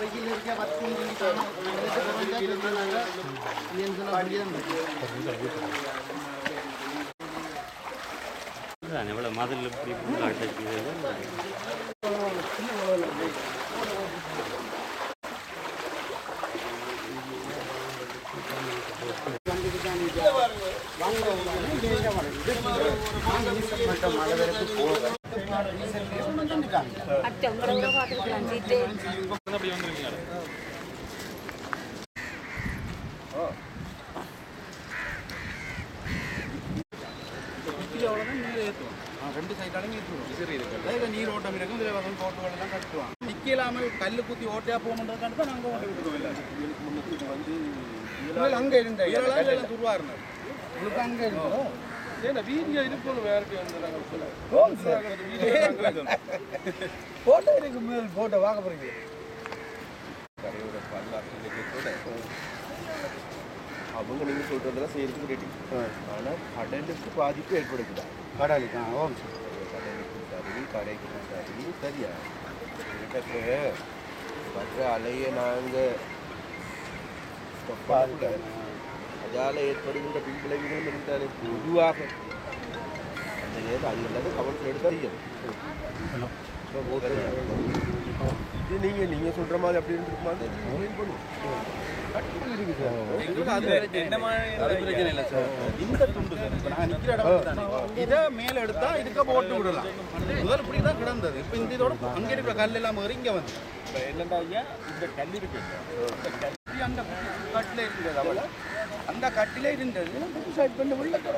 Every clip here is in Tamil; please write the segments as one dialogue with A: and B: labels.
A: வெயில் இருக்க பத்து
B: அதான் எவ்வளோ மதில் இப்படி ஃபுல்லாக ஒரு
C: அச்சா உங்களை கூட
A: ரெண்டு சைடாலும் ஏற்றுவோம் நீர் ஓட்டம் இருக்கும் இதில் வந்து தோட்டங்கள் கட்டுவாங்க நிக்க கல் குத்தி ஓட்டையா போகணுன்றதுக்காண்டி தான் நாங்கள் ஓட்டி விட்டுருக்கோம் இல்லை அங்கே இருந்த துருவா இருந்தது உங்களுக்கு அங்கே இருந்தோம். போட்டோ இருக்கு முதல் போட்டோ வாங்க போறீங்க.
D: கரையோட வரலாற்று அவங்க நீங்க சொல்றதெல்லாம் செய்யறதுக்கு ரெடி ஆனா கடலுக்கு பாதிப்பு ஏற்படுத்துதா
A: கடலுக்கு ஓம்
D: கடலுக்கு சரி சரியா? கிட்டக்க வர்ற அலைய நாங்க stop பண்ணக்கூடாது. அதால ஏற்படுகின்ற பின்விளைவுகளும் இருந்தாரு பொதுவாக அந்த நேரத்தில் அது எல்லாத்தையும் கவனத்தில் எடுத்தா தெரியும் இது நீங்க நீங்க சொல்ற மாதிரி அப்படி இருந்திருக்குமா?
A: இந்த துண்டு சார். இப்போ நான் நிற்கிற இடம் தானே. இதை மேலே எடுத்தா இதுக்க போட்டு விடலாம். முதல் இப்படி தான் கிடந்தது. இப்போ இந்த இதோட அங்கே இருக்கிற கல் எல்லாம் மாறி இங்கே வந்து. இப்போ என்னண்டா ஐயா இந்த கல் இருக்கு. இந்த கல் அந்த கட்டில் இருந்தது அவள அந்த கட்டிலே இருந்தது புதுசாக இப்போ உள்ள வெள்ளத்தோட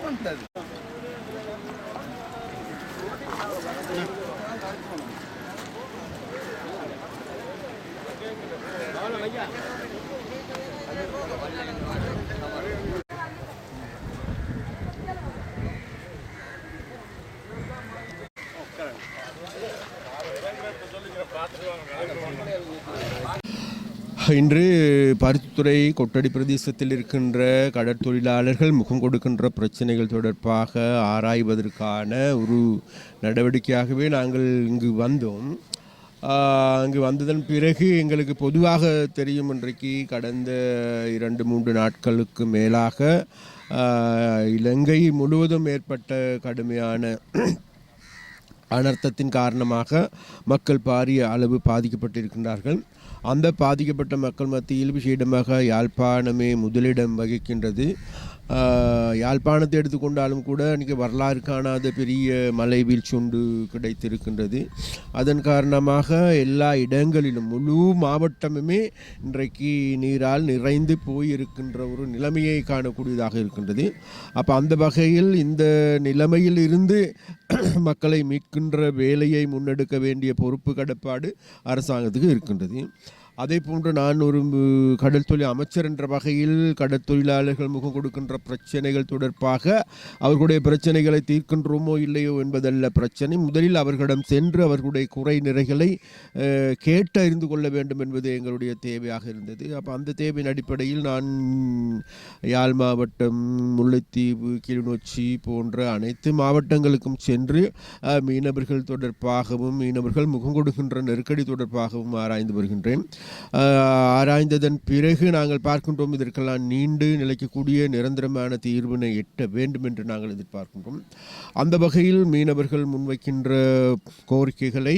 D: இன்று பருத்தித்துறை கொட்டடி பிரதேசத்தில் இருக்கின்ற கடற்தொழிலாளர்கள் முகம் கொடுக்கின்ற பிரச்சனைகள் தொடர்பாக ஆராய்வதற்கான ஒரு நடவடிக்கையாகவே நாங்கள் இங்கு வந்தோம். அங்கு வந்ததன் பிறகு எங்களுக்கு பொதுவாக தெரியும் இன்றைக்கு கடந்த இரண்டு மூன்று நாட்களுக்கு மேலாக இலங்கை முழுவதும் ஏற்பட்ட கடுமையான அனர்த்தத்தின் காரணமாக மக்கள் பாரிய அளவு பாதிக்கப்பட்டிருக்கின்றார்கள். அந்த பாதிக்கப்பட்ட மக்கள் மத்தியில் விஷயமாக யாழ்ப்பாணமே முதலிடம் வகிக்கின்றது. யாழ்ப்பாணத்தை எடுத்துக்கொண்டாலும் கூட இன்றைக்கி வரலாறு காணாத பெரிய மலை வீழ்ச்சி ஒன்று கிடைத்திருக்கின்றது. அதன் காரணமாக எல்லா இடங்களிலும் முழு மாவட்டமுமே இன்றைக்கு நீரால் நிறைந்து போயிருக்கின்ற ஒரு நிலைமையை காணக்கூடியதாக இருக்கின்றது. அப்போ அந்த வகையில் இந்த நிலைமையில் இருந்து மக்களை மீட்கின்ற வேலையை முன்னெடுக்க வேண்டிய பொறுப்பு கடப்பாடு அரசாங்கத்துக்கு இருக்கின்றது. அதே போன்று நான் ஒரு கடல் தொழில் அமைச்சர் என்ற வகையில் கடல் தொழிலாளர்கள் முகம் கொடுக்கின்ற பிரச்சனைகள் தொடர்பாக அவர்களுடைய பிரச்சனைகளை தீர்க்கின்றோமோ இல்லையோ என்பதல்ல பிரச்சனை. முதலில் அவர்களிடம் சென்று அவர்களுடைய குறை நிறைகளை கேட்டு கேட்டறிந்து கொள்ள வேண்டும் என்பது எங்களுடைய தேவையாக இருந்தது. அப்போ அந்த தேவையின் அடிப்படையில் நான் யாழ் மாவட்டம் முல்லைத்தீவு கிளிநொச்சி போன்ற அனைத்து மாவட்டங்களுக்கும் சென்று மீனவர்கள் தொடர்பாகவும் மீனவர்கள் முகம் கொடுக்கின்ற நெருக்கடி தொடர்பாகவும் ஆராய்ந்து வருகின்றேன். ஆராய்ந்ததன் பிறகு நாங்கள் பார்க்கின்றோம் இதற்கெல்லாம் நீண்டு நிலைக்கக்கூடிய நிரந்தரமான தீர்வினை எட்ட வேண்டும் என்று நாங்கள் எதிர்பார்க்கின்றோம். அந்த வகையில் மீனவர்கள் முன்வைக்கின்ற கோரிக்கைகளை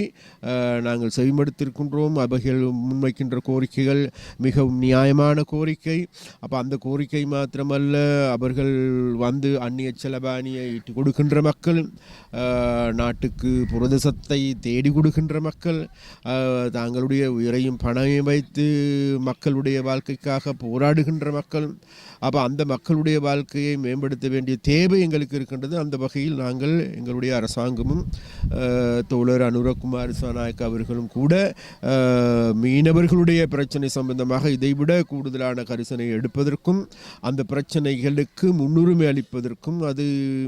D: நாங்கள் செவிமடுத்திருக்கின்றோம். அவைகள் முன்வைக்கின்ற கோரிக்கைகள் மிகவும் நியாயமான கோரிக்கை. அப்போ அந்த கோரிக்கை மாத்திரமல்ல அவர்கள் வந்து அந்நிய செலவாணியை ஈட்டி கொடுக்கின்ற மக்கள் நாட்டுக்கு நாட்டுக்கு புரதசத்தை தேடி கொடுக்கின்ற மக்கள் தாங்களுடைய உயிரையும் பணையும் வைத்து மக்களுடைய வாழ்க்கைக்காக போராடுகின்ற மக்கள் அப்போ அந்த மக்களுடைய வாழ்க்கையை மேம்படுத்த வேண்டிய தேவை எங்களுக்கு இருக்கின்றது. அந்த வகையில் நாங்கள் எங்களுடைய அரசாங்கமும் தோழர் அனுரகுமார் சாநாயக் அவர்களும் கூட மீனவர்களுடைய பிரச்சனை சம்பந்தமாக இதைவிட கூடுதலான கரிசனை எடுப்பதற்கும் அந்த பிரச்சனைகளுக்கு முன்னுரிமை அளிப்பதற்கும் அது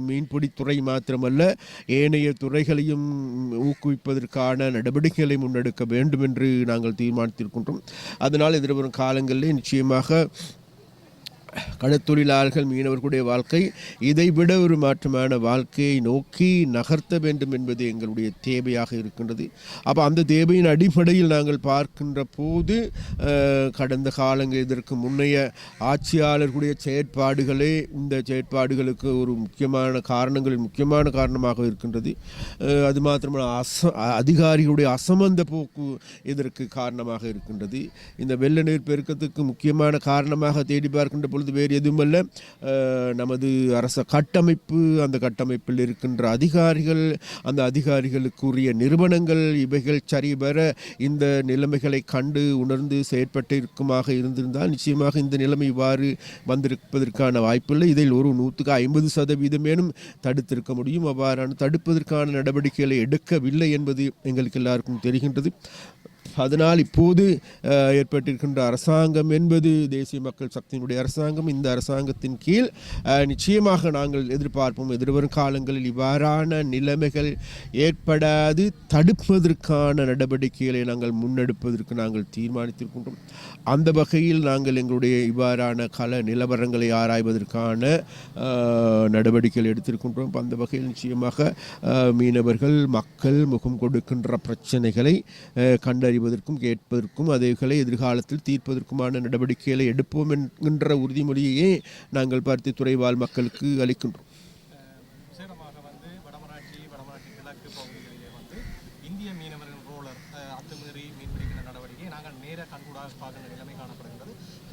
D: மீன்பிடித்துறை மாத்திரமல்ல ஏனைய துறைகளையும் ஊக்குவிப்பதற்கான நடவடிக்கைகளை முன்னெடுக்க வேண்டும் என்று நாங்கள் இருக்கின்றோம் அதனால் எதிர்வரும் காலங்களில் நிச்சயமாக கடற்தொழிலாளர்கள் மீனவர்களுடைய வாழ்க்கை இதைவிட ஒரு மாற்றமான வாழ்க்கையை நோக்கி நகர்த்த வேண்டும் என்பது எங்களுடைய தேவையாக இருக்கின்றது. அப்போ அந்த தேவையின் அடிப்படையில் நாங்கள் பார்க்கின்ற போது கடந்த காலங்கள் இதற்கு முன்னைய ஆட்சியாளர்களுடைய செயற்பாடுகளே இந்த செயற்பாடுகளுக்கு ஒரு முக்கியமான காரணங்களில் முக்கியமான காரணமாக இருக்கின்றது. அது மாத்திரமல்ல அச அதிகாரிகளுடைய அசமந்த போக்கு இதற்கு காரணமாக இருக்கின்றது. இந்த வெள்ள நீர் பெருக்கத்துக்கு முக்கியமான காரணமாக தேடி பார்க்கின்ற பொழுது வேறு எதுவுமல்ல. நமது அரச கட்டமைப்பு அந்த கட்டமைப்பில் இருக்கின்ற அதிகாரிகள் அந்த அதிகாரிகளுக்குரிய நிறுவனங்கள் இவைகள் சரிபெற இந்த நிலைமைகளை கண்டு உணர்ந்து செயற்பட்டிருக்குமாக இருந்திருந்தால் நிச்சயமாக இந்த நிலைமை இவ்வாறு வந்திருப்பதற்கான வாய்ப்பில்லை. இதில் ஒரு நூற்றுக்கு ஐம்பது சதவீதமேனும் தடுத்திருக்க முடியும். அவ்வாறான தடுப்பதற்கான நடவடிக்கைகளை எடுக்கவில்லை என்பது எங்களுக்கு எல்லாருக்கும் தெரிகின்றது. அதனால் இப்போது ஏற்பட்டிருக்கின்ற அரசாங்கம் என்பது தேசிய மக்கள் சக்தியினுடைய அரசாங்கம். இந்த அரசாங்கத்தின் கீழ் நிச்சயமாக நாங்கள் எதிர்பார்ப்போம். எதிர்வரும் காலங்களில் இவ்வாறான நிலைமைகள் ஏற்படாது. தடுப்பதற்கான நடவடிக்கைகளை நாங்கள் முன்னெடுப்பதற்கு நாங்கள் தீர்மானித்திருக்கின்றோம். அந்த வகையில் நாங்கள் எங்களுடைய இவ்வாறான கல நிலவரங்களை ஆராய்வதற்கான நடவடிக்கைகள் எடுத்திருக்கின்றோம். அந்த வகையில் நிச்சயமாக மீனவர்கள் மக்கள் முகம் கொடுக்கின்ற பிரச்சனைகளை அஹ், கண்டறிவதற்கும் கேட்பதற்கும் அதைகளை எதிர்காலத்தில் தீர்ப்பதற்குமான நடவடிக்கைகளை எடுப்போம் என்கின்ற உறுதிமொழியையே நாங்கள் பார்த்து துறைவாழ் மக்களுக்கு அளிக்கின்றோம்.
E: வந்து வடமராட்சி கிழக்கு வந்து இந்திய மீனவர்கள் ரோலர் மீன்பிடிக்கிற நாங்கள் நேர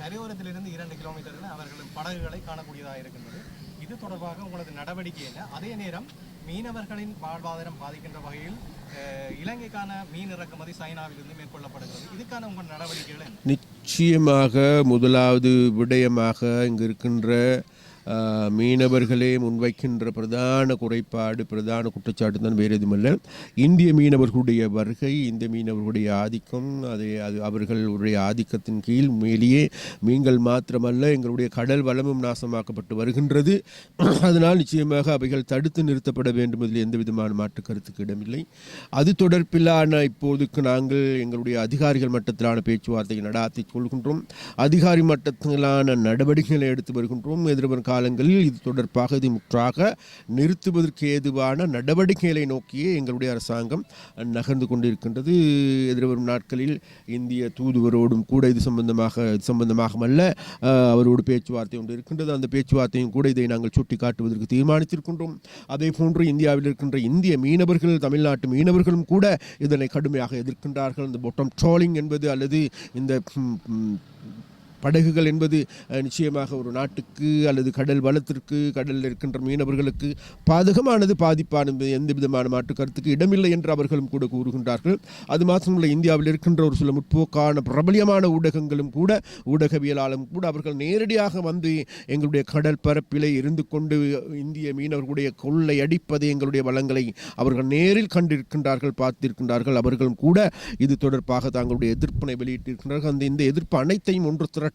E: கரையோரத்திலிருந்து இரண்டு கிலோமீட்டர்கள் அவர்களின் படகுகளை காணக்கூடியதாக இருக்கின்றது. இது தொடர்பாக உங்களது நடவடிக்கை என்ன? அதே நேரம் மீனவர்களின் வாழ்வாதாரம் பாதிக்கின்ற வகையில் இலங்கைக்கான மீன் இறக்குமதி சைனாவிலிருந்து மேற்கொள்ளப்படுகிறது. இதுக்கான உங்கள் நடவடிக்கைகள்
D: நிச்சயமாக முதலாவது விடயமாக இங்கு இருக்கின்ற மீனவர்களே முன்வைக்கின்ற பிரதான குறைபாடு பிரதான குற்றச்சாட்டு தான் வேறு எதுவுமல்ல. இந்திய மீனவர்களுடைய வருகை இந்த மீனவர்களுடைய ஆதிக்கம் அதை அது அவர்களுடைய ஆதிக்கத்தின் கீழ் மேலேயே மீன்கள் மாத்திரமல்ல எங்களுடைய கடல் வளமும் நாசமாக்கப்பட்டு வருகின்றது. அதனால் நிச்சயமாக அவைகள் தடுத்து நிறுத்தப்பட வேண்டும். இதில் எந்த விதமான மாற்று கருத்துக்கு இடமில்லை. அது தொடர்பிலான இப்போதுக்கு நாங்கள் எங்களுடைய அதிகாரிகள் மட்டத்திலான பேச்சுவார்த்தையை நடாத்தி கொள்கின்றோம். அதிகாரி மட்டத்திலான நடவடிக்கைகளை எடுத்து வருகின்றோம். எதிர்வரும் காலங்களில் இது தொடர்பாக இது முற்றாக நிறுத்துவதற்கு ஏதுவான நடவடிக்கைகளை நோக்கியே எங்களுடைய அரசாங்கம் நகர்ந்து கொண்டிருக்கின்றது. எதிர்வரும் நாட்களில் இந்திய தூதுவரோடும் கூட இது சம்பந்தமாக இது சம்பந்தமாகமல்ல அவரோடு பேச்சுவார்த்தை ஒன்று இருக்கின்றது. அந்த பேச்சுவார்த்தையும் கூட இதை நாங்கள் சுட்டி காட்டுவதற்கு தீர்மானித்திருக்கின்றோம். அதே போன்று இந்தியாவில் இருக்கின்ற இந்திய மீனவர்கள் தமிழ்நாட்டு மீனவர்களும் கூட இதனை கடுமையாக எதிர்க்கின்றார்கள். இந்த பொட்டம் ட்ரோலிங் என்பது அல்லது இந்த படகுகள் என்பது நிச்சயமாக ஒரு நாட்டுக்கு அல்லது கடல் வளத்திற்கு கடலில் இருக்கின்ற மீனவர்களுக்கு பாதகமானது பாதிப்பான எந்த விதமான மாற்று கருத்துக்கு இடமில்லை என்று அவர்களும் கூட கூறுகின்றார்கள். அது மாத்திரமல்ல இந்தியாவில் இருக்கின்ற ஒரு சில முற்போக்கான பிரபலியமான ஊடகங்களும் கூட ஊடகவியலாலும் கூட அவர்கள் நேரடியாக வந்து எங்களுடைய கடல் பரப்பிலே இருந்து கொண்டு இந்திய மீனவர்களுடைய கொள்ளை அடிப்பது எங்களுடைய வளங்களை அவர்கள் நேரில் கண்டிருக்கின்றார்கள் பார்த்திருக்கின்றார்கள். அவர்களும் கூட இது தொடர்பாக தங்களுடைய எதிர்ப்பினை வெளியிட்டிருக்கின்றார்கள். அந்த இந்த எதிர்ப்பு அனைத்தையும் ஒன்று திரட்டி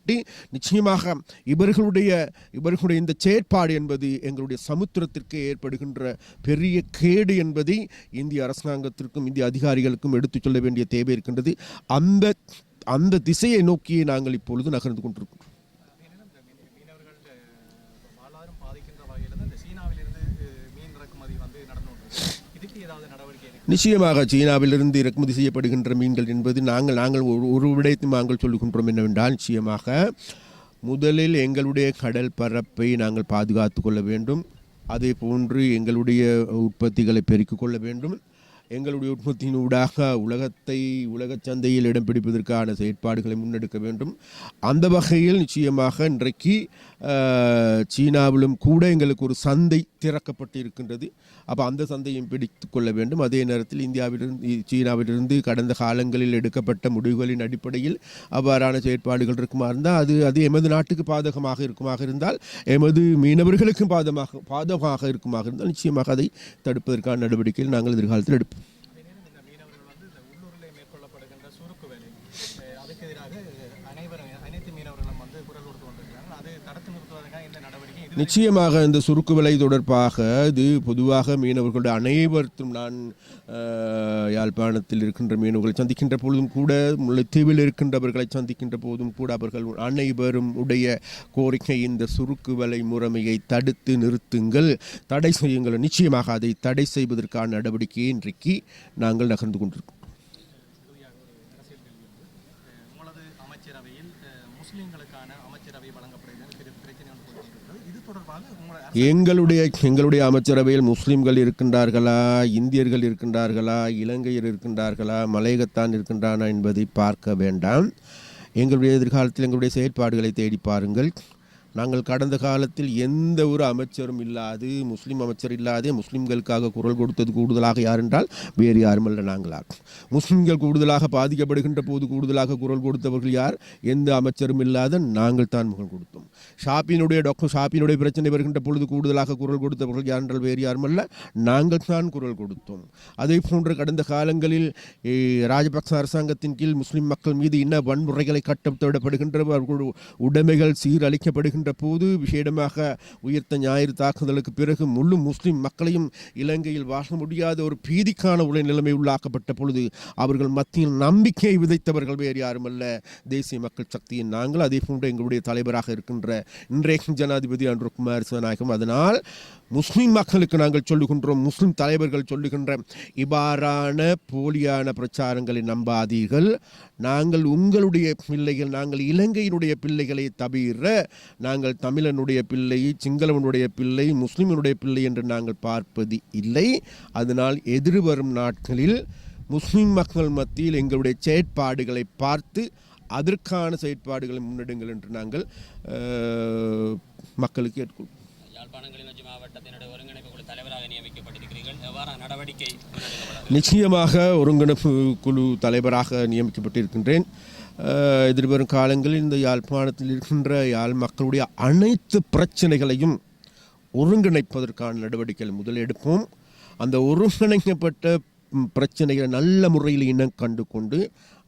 D: நிச்சயமாக இவர்களுடைய இவர்களுடைய இந்த செயற்பாடு என்பது எங்களுடைய சமுத்திரத்திற்கு ஏற்படுகின்ற பெரிய கேடு என்பதை இந்திய அரசாங்கத்திற்கும் இந்திய அதிகாரிகளுக்கும் எடுத்துச் சொல்ல வேண்டிய தேவை இருக்கின்றது. அந்த அந்த திசையை நோக்கியே நாங்கள் இப்பொழுது நகர்ந்து கொண்டிருக்கிறோம்
E: மீனவர்கள் இந்த மீ- மீனவர்கள் அஹ், வாழ்வாதாரம் பாதிக்கின்ற வகையில் தான் இந்த சீனாவிலிருந்து அஹ், மீன் இறக்குமதி வந்து நடந்து கொண்டிருக்கு இதுக்கு ஏதாவது நடவடிக்கை இருக்கு
D: நிச்சயமாக சீனாவிலிருந்து இறக்குமதி செய்யப்படுகின்ற மீன்கள் என்பது நாங்கள் நாங்கள் ஒரு ஒரு விடயத்தை நாங்கள் சொல்லுகின்றோம் என்னவென்றால் நிச்சயமாக முதலில் எங்களுடைய கடல் பரப்பை நாங்கள் பாதுகாத்து கொள்ள வேண்டும். அதே போன்று எங்களுடைய உற்பத்திகளை பெருக்கிக் கொள்ள வேண்டும். எங்களுடைய உற்பத்தியின் ஊடாக உலகத்தை உலக சந்தையில் இடம் பிடிப்பதற்கான செயற்பாடுகளை முன்னெடுக்க வேண்டும். அந்த வகையில் நிச்சயமாக இன்றைக்கு சீனாவிலும் கூட எங்களுக்கு ஒரு சந்தை திறக்கப்பட்டு இருக்கின்றது அப்போ அந்த சந்தையும் பிடித்து கொள்ள வேண்டும். அதே நேரத்தில் இந்தியாவிலிருந்து சீனாவிலிருந்து கடந்த காலங்களில் எடுக்கப்பட்ட முடிவுகளின் அடிப்படையில் அவ்வாறான செயற்பாடுகள் இருக்குமா இருந்தால் அது அது எமது நாட்டுக்கு பாதகமாக இருக்குமாக இருந்தால் எமது மீனவர்களுக்கும் பாதமாக பாதகமாக இருக்குமாக இருந்தால் நிச்சயமாக அதை தடுப்பதற்கான நடவடிக்கையில் நாங்கள் எதிர்காலத்தில் எடுப்போம்
E: அதே நேரம் இந்த மீனவர்கள் வந்து இந்த உள்ளூரிலே மேற்கொள்ளப்படுகின்ற சுருக்கு வேலை அஹ், அது இதுக்கு எதிராக அனைவரும் அனைத்து மீனவர்களும் வந்து குரல் கொடுத்து கொண்டிருக்கிறாங்க அது தடுத்து நிறுத்துவதற்காக இந்த நடவடிக்கை?
D: நிச்சயமாக இந்த சுருக்கு விலை தொடர்பாக இது பொதுவாக மீனவர்களுடைய அனைவருக்கும் நான் யாழ்ப்பாணத்தில் இருக்கின்ற மீனவர்களை சந்திக்கின்ற பொழுதும் கூட முல்லைத்தீவில் இருக்கின்றவர்களை சந்திக்கின்ற போதும் கூட அவர்கள் அனைவரும் உடைய கோரிக்கை இந்த சுருக்கு விலை முறைமையை தடுத்து நிறுத்துங்கள் தடை செய்யுங்கள். நிச்சயமாக அதை தடை செய்வதற்கான நடவடிக்கையை இன்றைக்கு நாங்கள் நகர்ந்து கொண்டிருக்கோம்
E: உங்களது அமைச்சரவையில் அஹ், முஸ்லிம்களுக்கான அமைச்சரவை வழங்கப்படுகிறது பெரிய பிரச்சனை ஒன்று போய் கொண்டிருக்கிறது இது தொடர்பாக உங்களை
D: எங்களுடைய எங்களுடைய அமைச்சரவையில் முஸ்லிம்கள் இருக்கின்றார்களா இந்தியர்கள் இருக்கின்றார்களா இலங்கையர் இருக்கின்றார்களா மலையகத்தான் இருக்கின்றானா என்பதை பார்க்க வேண்டாம். எங்களுடைய எதிர்காலத்தில் எங்களுடைய செயற்பாடுகளை தேடி பாருங்கள். நாங்கள் கடந்த காலத்தில் எந்த ஒரு அமைச்சரும் இல்லாது முஸ்லீம் அமைச்சர் இல்லாதே முஸ்லீம்களுக்காக குரல் கொடுத்தது கூடுதலாக யார் என்றால் வேறு யாருமல்ல நாங்களாகும் முஸ்லீம்கள் கூடுதலாக பாதிக்கப்படுகின்ற போது கூடுதலாக குரல் கொடுத்தவர்கள் யார்? எந்த அமைச்சரும் இல்லாத நாங்கள் தான் முகம் கொடுத்தோம். ஷாப்பினுடைய டாக்டர் ஷாப்பினுடைய பிரச்சனை வருகின்ற பொழுது கூடுதலாக குரல் கொடுத்தவர்கள் யார் என்றால் வேறு யாருமல்ல நாங்கள் தான் குரல் கொடுத்தோம். அதே போன்று கடந்த காலங்களில் ராஜபக்ச அரசாங்கத்தின் கீழ் முஸ்லீம் மக்கள் மீது இன்ன வன்முறைகளை கட்டப்படுகின்ற உடைமைகள் சீரழிக்கப்படுகின்ற போது விசேடமாக உயிர்த்த ஞாயிறு தாக்குதலுக்கு பிறகு முழு முஸ்லிம் மக்களையும் இலங்கையில் வாழ முடியாத ஒரு பீதிக்கான உள்ள நிலைமை உள்ளாக்கப்பட்ட பொழுது அவர்கள் மத்தியில் நம்பிக்கையை விதைத்தவர்கள் வேறு யாருமல்ல தேசிய மக்கள் சக்தியின் நாங்கள் அதே போன்று எங்களுடைய தலைவராக இருக்கின்ற இன்றைய ஜனாதிபதி அன்று குமார் சிவநாயகம். அதனால் முஸ்லிம் மக்களுக்கு நாங்கள் சொல்லுகின்றோம் முஸ்லிம் தலைவர்கள் சொல்லுகின்ற இவ்வாறான போலியான பிரச்சாரங்களை நம்பாதீர்கள். நாங்கள் உங்களுடைய பிள்ளைகள் நாங்கள் இலங்கையினுடைய பிள்ளைகளை தவிர நாங்கள் தமிழனுடைய பிள்ளை சிங்களவனுடைய பிள்ளை முஸ்லிமனுடைய பிள்ளை என்று நாங்கள் பார்ப்பது இல்லை. அதனால் எதிர்வரும் நாட்களில் முஸ்லிம் மக்கள் மத்தியில் எங்களுடைய செயற்பாடுகளை பார்த்து அதற்கான செயற்பாடுகளை முன்னெடுங்கள் என்று நாங்கள் மக்களுக்கு
F: ஏற்கொள்வோம் மாவட்டத்தினுடைய ஒருங்கிணைப்பு குழு தலைவராக நியமிக்கப்பட்டிருக்கிறீர்கள்
D: நிச்சயமாக ஒருங்கிணைப்பு குழு தலைவராக நியமிக்கப்பட்டிருக்கின்றேன். எதிர்வரும் காலங்களில் இந்த யாழ்ப்பாணத்தில் இருக்கின்ற யாழ் மக்களுடைய அனைத்து பிரச்சனைகளையும் ஒருங்கிணைப்பதற்கான நடவடிக்கைகள் முதல் எடுப்போம். அந்த ஒருங்கிணைக்கப்பட்ட பிரச்சனைகளை நல்ல முறையில் இனம் கண்டு கொண்டு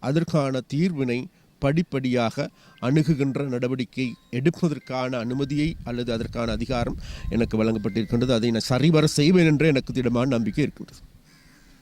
D: அதற்கான தீர்வினை படிப்படியாக அணுகுகின்ற நடவடிக்கை எடுப்பதற்கான அனுமதியை அல்லது அதற்கான அதிகாரம் எனக்கு வழங்கப்பட்டிருக்கின்றது. அதை நான் சரிவர செய்வேன் என்று எனக்கு திடமான நம்பிக்கை இருக்கின்றது.